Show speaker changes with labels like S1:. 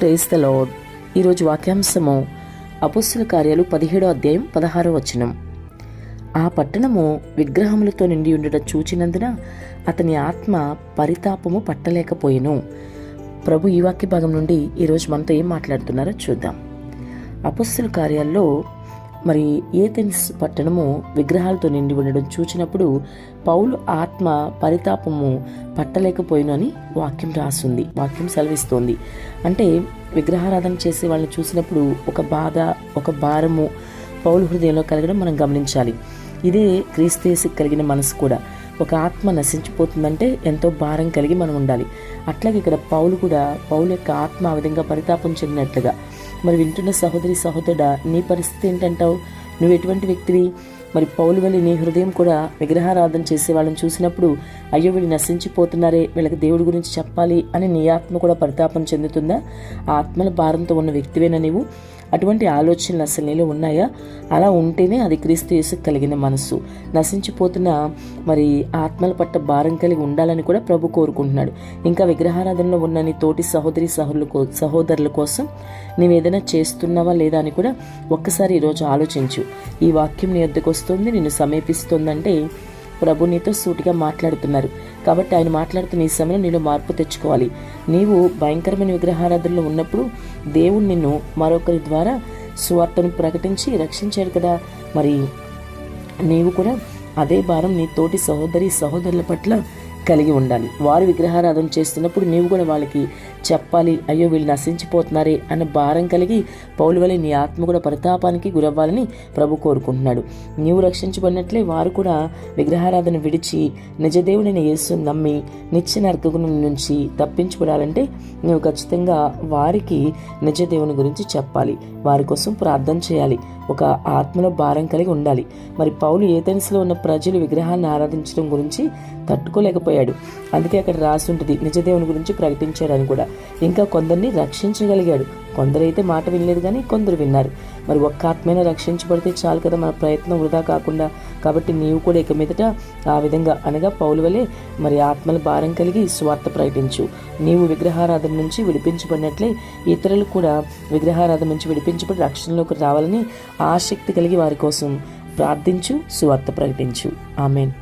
S1: Praise the lord ఈరోజు వాక్యాంశము అపుస్సుల కార్యాలు పదిహేడో అధ్యాయం పదహారో వచనం. ఆ పట్టణము విగ్రహములతో నిండి ఉండడం చూచినందున అతని ఆత్మ పరితాపము పట్టలేకపోయెను. ప్రభు ఈ వాక్య భాగం నుండి ఈరోజు మనతో ఏం మాట్లాడుతున్నారో చూద్దాం. అపుస్సుల కార్యాల్లో మరి ఏథెన్స్ పట్టణము విగ్రహాలతో నిండి ఉండడం చూచినప్పుడు పౌలు ఆత్మ పరితాపము పట్టలేకపోయిను అని వాక్యం రాస్తుంది వాక్యం సెలవిస్తోంది. అంటే విగ్రహారాధన చేసే వాళ్ళని చూసినప్పుడు ఒక బాధ ఒక భారము పౌలు హృదయంలో కలగడం మనం గమనించాలి. ఇదే క్రీస్తేసి కలిగిన మనసు కూడా. ఒక ఆత్మ నశించిపోతుందంటే ఎంతో భారం కలిగి మనం ఉండాలి. అట్లాగే ఇక్కడ పౌలు కూడా పౌలు యొక్క ఆత్మ ఆ విధంగా పరితాపం చెందినట్లుగా మరి వింటున్న సహోదరి సహోదరుడా నీ పరిస్థితి ఏంటంటావు? నువ్వు ఎటువంటి వ్యక్తివి? మరి పౌలు వల్ల నీ హృదయం కూడా విగ్రహారాధన చేసే వాళ్ళని చూసినప్పుడు అయ్యో వీళ్ళు నశించిపోతున్నారే వీళ్ళకి దేవుడి గురించి చెప్పాలి అని నీ ఆత్మ కూడా పరితాపం చెందుతుందా? ఆ ఆత్మల భారంతో ఉన్న వ్యక్తివేనా నీవు? అటువంటి ఆలోచనలు అసలు నీలో ఉన్నాయా? అలా ఉంటేనే అది క్రీస్తు యేసుకు కలిగిన మనస్సు. నశించిపోతున్న మరి ఆత్మల పట్ల భారం కలిగి ఉండాలని కూడా ప్రభు కోరుకుంటున్నాడు. ఇంకా విగ్రహారాధనలో ఉన్న నీ తోటి సహోదరి సహోదరుల కో సహోదరుల కోసం నీవు ఏదైనా చేస్తున్నావా లేదా అని కూడా ఒక్కసారి ఈరోజు ఆలోచించు. ఈ వాక్యం నీ వద్దకు వస్తుంది నిన్ను సమీపిస్తుందంటే ప్రభు నీతో సూటిగా మాట్లాడుతున్నారు. కాబట్టి ఆయన మాట్లాడుతున్న ఈ సమయంలో నీలో మార్పు తెచ్చుకోవాలి. నీవు భయంకరమైన విగ్రహారాధనలో ఉన్నప్పుడు దేవుడు నిన్ను మరొకరి ద్వారా సువార్తను ప్రకటించి రక్షించాడు కదా. మరి నీవు కూడా అదే భారం నీ తోటి సహోదరి సహోదరుల పట్ల కలిగి ఉండాలి. వారు విగ్రహారాధన చేస్తున్నప్పుడు నీవు కూడా వాళ్ళకి చెప్పాలి అయ్యో వీళ్ళు నశించిపోతున్నారే అన్న భారం కలిగి పౌలు వలె నీ ఆత్మ కూడా పరితాపానికి గురవ్వాలని ప్రభు కోరుకుంటున్నాడు. నీవు రక్షించబడినట్లే వారు కూడా విగ్రహారాధన విడిచి నిజదేవుడైన యేసుని నమ్మి నిత్య నరకగుణం నుంచి తప్పించబడాలంటే నువ్వు ఖచ్చితంగా వారికి నిజదేవుని గురించి చెప్పాలి. వారి కోసం ప్రార్థన చేయాలి. ఒక ఆత్మలో భారం కలిగి ఉండాలి. మరి పౌలు ఏథెన్స్లో ఉన్న ప్రజలు విగ్రహాన్ని ఆరాధించడం గురించి తట్టుకోలేకపోయాడు. అందుకే అక్కడ రాసి ఉంటుంది నిజదేవుని గురించి ప్రకటించాడని కూడా. ఇంకా కొందరిని రక్షించగలిగాడు. కొందరైతే మాట వినలేదు కానీ కొందరు విన్నారు. మరి ఒక్క ఆత్మైనా రక్షించబడితే చాలు కదా మన ప్రయత్నం వృధా కాకుండా. కాబట్టి నీవు కూడా ఇక మీదట ఆ విధంగా అనగా పౌలు వలె మరి ఆత్మల భారం కలిగి స్వార్థ ప్రకటించు. నీవు విగ్రహారాధన నుంచి విడిపించబడినట్లే ఇతరులు కూడా విగ్రహారాధన నుంచి విడిపించబడి రక్షణలోకి రావాలని ఆసక్తి కలిగి వారి కోసం ప్రార్థించు సువార్త ప్రకటించు. ఆమెన్.